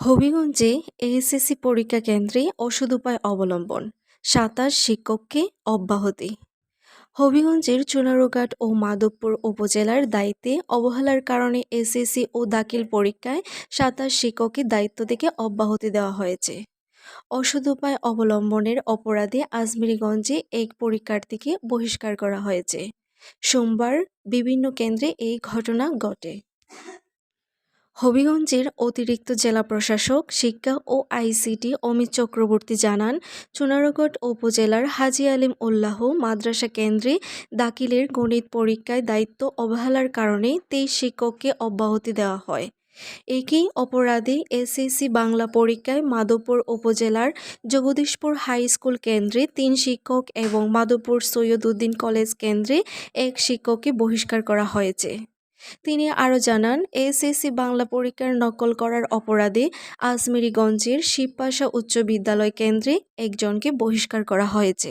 হবিগঞ্জে ASSC পরীক্ষা কেন্দ্রে ওষুধ উপায় অবলম্বন সাতাশ শিক্ষককে অব্যাহতি। হবিগঞ্জের চুনারুঘাট ও মাধবপুর উপজেলার দায়িত্বে অবহেলার কারণে এসএসসি ও দাখিল পরীক্ষায় সাতাশ শিক্ষকের দায়িত্ব থেকে অব্যাহতি দেওয়া হয়েছে। ওষুধ উপায় অবলম্বনের অপরাধে আজমিরিগঞ্জে এক পরীক্ষার্থীকে বহিষ্কার করা হয়েছে। সোমবার বিভিন্ন কেন্দ্রে এই ঘটনা ঘটে। হবিগঞ্জের অতিরিক্ত জেলা প্রশাসক, শিক্ষা ও আইসিটি অমিত চক্রবর্তী জানান, চুনারগড় উপজেলার হাজি আলিম উল্লাহ মাদ্রাসা কেন্দ্রে দাখিলের গণিত পরীক্ষায় দায়িত্ব অবহেলার কারণে তেইশ শিক্ষককে অব্যাহতি দেওয়া হয়। একই অপরাধে এসএসসি বাংলা পরীক্ষায় মাধবপুর উপজেলার জগদীশপুর হাই স্কুল কেন্দ্রে তিন শিক্ষক এবং মাধবপুর সৈয়দ উদ্দিন কলেজ কেন্দ্রে এক শিক্ষককে বহিষ্কার করা হয়েছে। তিনি আরও জানান, এসএসসি বাংলা পরীক্ষার নকল করার অপরাধে আজমিরিগঞ্জের শিবপাশা উচ্চ বিদ্যালয় কেন্দ্রে একজনকে বহিষ্কার করা হয়েছে।